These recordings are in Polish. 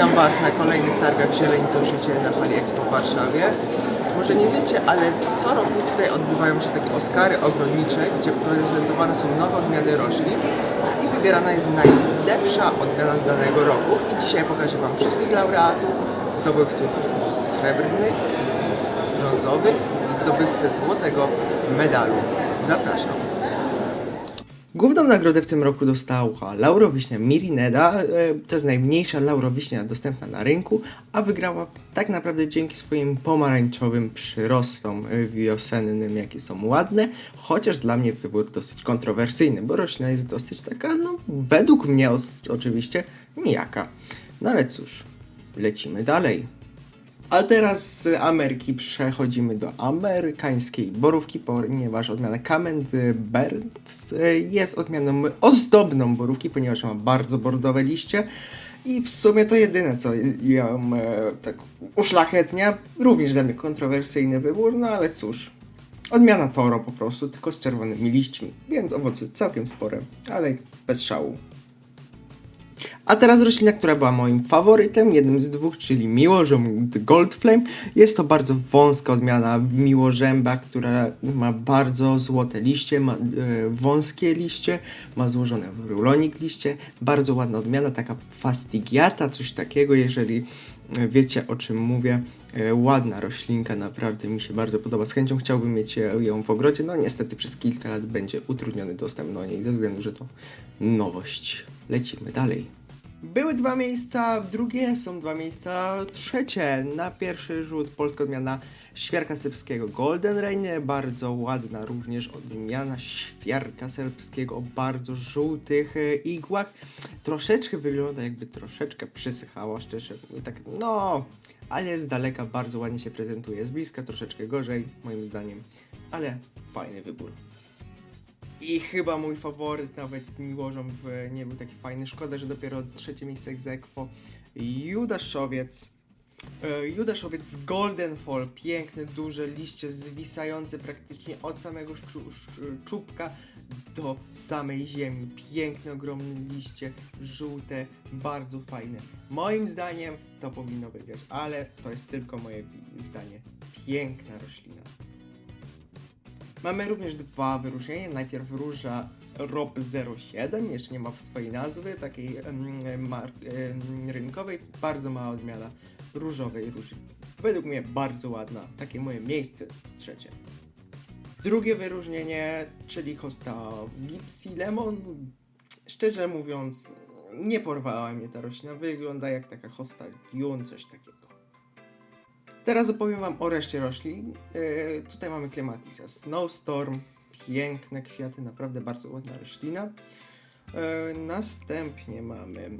Witam Was na kolejnych targach Zieleń to Życie na Hali Expo w Warszawie. Może nie wiecie, ale co roku tutaj odbywają się takie Oscary ogrodnicze, gdzie prezentowane są nowe odmiany roślin i wybierana jest najlepsza odmiana z danego roku. I dzisiaj pokażę Wam wszystkich laureatów, zdobywców srebrnych, brązowych i zdobywcę złotego medalu. Zapraszam. Główną nagrodę w tym roku dostała laurowiśnia Mirineda. E, To jest najmniejsza laurowiśnia dostępna na rynku, a wygrała tak naprawdę dzięki swoim pomarańczowym przyrostom e, wiosennym, jakie są ładne, chociaż dla mnie wybór dosyć kontrowersyjny, bo roślina jest dosyć taka, no według mnie oczywiście, nijaka. No ale cóż, lecimy dalej. A teraz z Ameryki przechodzimy do amerykańskiej borówki, ponieważ odmiana Camembert jest odmianą ozdobną borówki, ponieważ ma bardzo bordowe liście i w sumie to jedyne, co ją e, tak uszlachetnia. Również dla mnie kontrowersyjny wybór, no ale cóż. Odmiana Toro po prostu, tylko z czerwonymi liśćmi, więc owoce całkiem spore, ale bez szału. A teraz roślina, która była moim faworytem, jednym z dwóch, czyli miłożąb Gold Flame. Jest to bardzo wąska odmiana miłożęba, która ma bardzo złote liście, ma e, wąskie liście, ma złożone w rulonik liście. Bardzo ładna odmiana, taka fastigiata, coś takiego, jeżeli e, wiecie o czym mówię. E, ładna roślinka, naprawdę mi się bardzo podoba. Z chęcią chciałbym mieć ją w ogrodzie. No niestety przez kilka lat będzie utrudniony dostęp do niej, ze względu, że to nowość. Lecimy dalej. Były dwa miejsca, drugie są dwa miejsca, trzecie. Na pierwszy rzut polska odmiana świerka serbskiego Golden Rain, bardzo ładna również odmiana świerka serbskiego o bardzo żółtych e, igłach. Troszeczkę wygląda jakby troszeczkę przysychała, szczerze, tak no, ale z daleka bardzo ładnie się prezentuje, z bliska troszeczkę gorzej, moim zdaniem, ale fajny wybór. I chyba mój faworyt, nawet Miłożąb e, nie był taki fajny. Szkoda, że dopiero trzecie miejsce aequo. Judaszowiec. E, Judaszowiec z Golden Fall. Piękne, duże liście zwisające praktycznie od samego czubka do samej ziemi. Piękne, ogromne liście, żółte, bardzo fajne. Moim zdaniem to powinno wygrać, ale to jest tylko moje zdanie. Piękna roślina. Mamy również dwa wyróżnienia. Najpierw róża ROP 07, jeszcze nie ma swojej nazwy, takiej rynkowej. Bardzo mała odmiana różowej róży. Według mnie bardzo ładna. Takie moje miejsce trzecie. Drugie wyróżnienie, czyli hosta Gipsy Lemon. Szczerze mówiąc, nie porwała mnie ta roślina. Wygląda jak taka hosta Jun, coś takiego. Teraz opowiem Wam o reszcie roślin. E, tutaj mamy Clematisa Snowstorm, piękne kwiaty, naprawdę bardzo ładna roślina. E, następnie mamy e,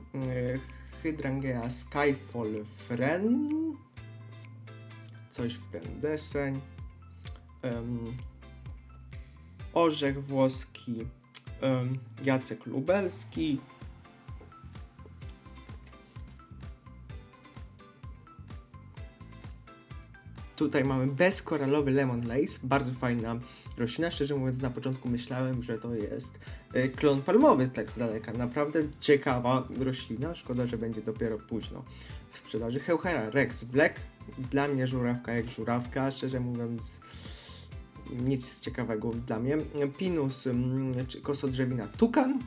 Hydrangea Skyfall Fren, coś w ten deseń. Orzech włoski em, Jacek Lubelski. Tutaj mamy bezkoralowy Lemon Lace, bardzo fajna roślina. Szczerze mówiąc, na początku myślałem, że to jest e, klon palmowy tak z daleka. Naprawdę ciekawa roślina. Szkoda, że będzie dopiero późno w sprzedaży. Heuchera Rex Black. Dla mnie żurawka jak żurawka. Szczerze mówiąc, nic ciekawego dla mnie. Pinus, mm, czy kosodrzewina Tukan.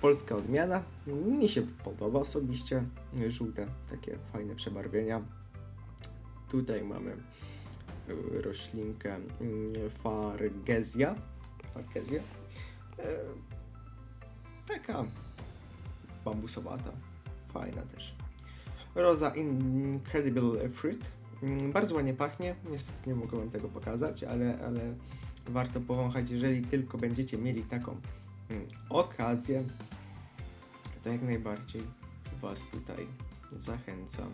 Polska odmiana. Mi się podoba osobiście. Żółte, takie fajne przebarwienia. Tutaj mamy y, roślinkę y, Fargesia. Fargesia. E, Taka bambusowata. Fajna też. Roza Incredible Fruit. Mm, Bardzo ładnie pachnie. Niestety nie mogę wam tego pokazać, ale, ale warto powąchać, jeżeli tylko będziecie mieli taką mm, okazję. To jak najbardziej was tutaj zachęcam.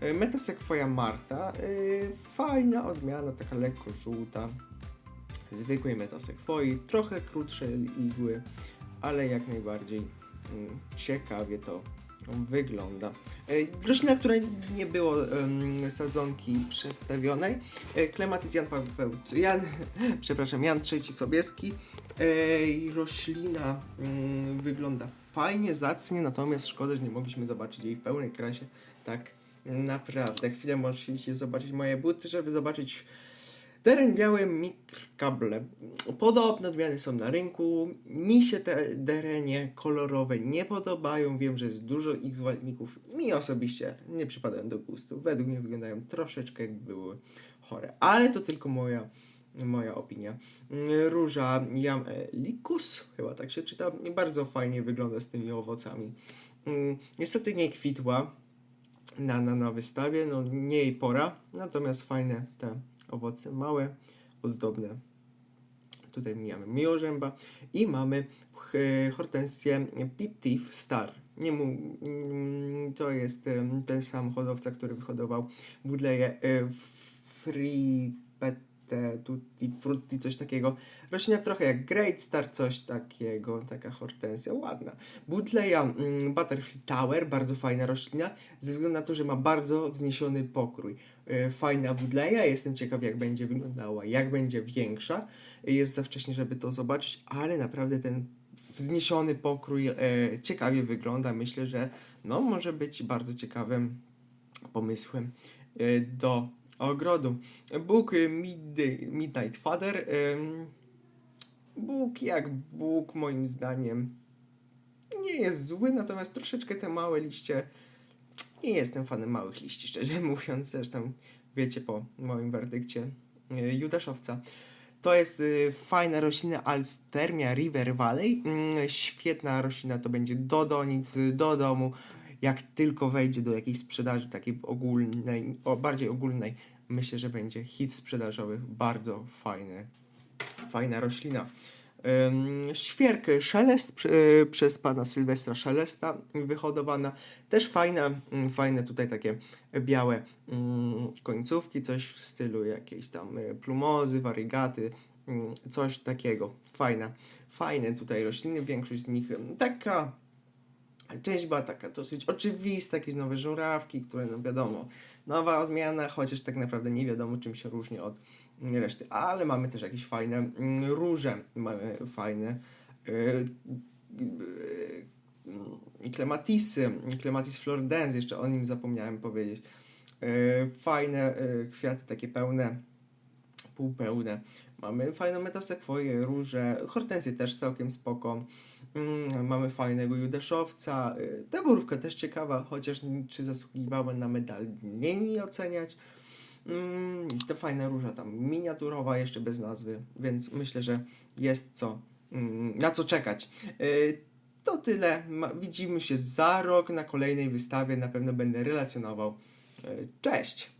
E, Metasequoia Marta. e, Fajna odmiana, taka lekko żółta. Zwykłej metasequoi, trochę krótsze igły, ale jak najbardziej mm, ciekawie to wygląda. E, Roślina, której nie było sadzonki przedstawionej. Klematis Jan Paweł, Jan, przepraszam, Jan III Sobieski. Roślina mm, wygląda fajnie, zacnie, natomiast szkoda, że nie mogliśmy zobaczyć jej w pełnej krasie. Tak naprawdę. Chwilę musicie zobaczyć moje buty, żeby zobaczyć teren biały mikrokable. Podobne odmiany są na rynku. Mi się te derenie kolorowe nie podobają. Wiem, że jest dużo ich zwolenników. Mi osobiście nie przypadają do gustu. Według mnie wyglądają troszeczkę jakby były chore. Ale to tylko moja moja opinia. Róża Jam Licus, chyba tak się czyta, bardzo fajnie wygląda z tymi owocami. Niestety nie kwitła na, na, na wystawie, no nie jej pora, natomiast fajne te owoce, małe, ozdobne. Tutaj mamy miłożęba i mamy ch- hortensję Pitif Star. Nie mu, mm, to jest ten sam hodowca, który wyhodował budleje e, Free Pete Tutti Frutti, coś takiego. Roślina trochę jak Great Star, coś takiego, taka hortensja, ładna. Budleja mm, Butterfly Tower, bardzo fajna roślina, ze względu na to, że ma bardzo wzniesiony pokrój. E, Fajna budleja, jestem ciekaw jak będzie wyglądała, jak będzie większa. Jest za wcześnie, żeby to zobaczyć, ale naprawdę ten wzniesiony pokrój e, ciekawie wygląda. Myślę, że no, może być bardzo ciekawym pomysłem e, do ogrodu. Bóg e, Mid- Midnight Father. Bóg jak Bóg moim zdaniem nie jest zły, natomiast troszeczkę te małe liście nie jestem fanem małych liści, szczerze mówiąc. Zresztą wiecie po moim werdykcie e, Judaszowca. To jest y, fajna roślina Alstermia River Valley. Mm, świetna roślina to będzie do donic, do domu. Jak tylko wejdzie do jakiejś sprzedaży takiej ogólnej, o, bardziej ogólnej, myślę, że będzie hit sprzedażowy. Bardzo fajny, fajna roślina. Świerk Szelest y, przez pana Sylwestra Szelesta wyhodowana. Też fajna, mm, fajne tutaj takie białe mm, końcówki, coś w stylu jakiejś tam y, plumozy, warygaty, mm, coś takiego. Fajna, fajne tutaj rośliny, większość z nich taka część była taka dosyć oczywista, jakieś nowe żurawki, które no wiadomo, nowa odmiana, chociaż tak naprawdę nie wiadomo czym się różni od reszty, ale mamy też jakieś fajne mm, róże, mamy fajne y, y, klematisy, klematis florens, jeszcze o nim zapomniałem powiedzieć. Y, fajne kwiaty, takie pełne, półpełne. Mamy fajną metasekwoję, róże, hortensje też całkiem spoko. Mm, mamy fajnego judeszowca. Y, Ta borówka też ciekawa, chociaż czy zasługiwała na medal, nie mi oceniać. Mm, to fajna róża tam miniaturowa, jeszcze bez nazwy, więc myślę, że jest co, mm, na co czekać. Y, To tyle. Widzimy się za rok na kolejnej wystawie. Na pewno będę relacjonował. Y, Cześć!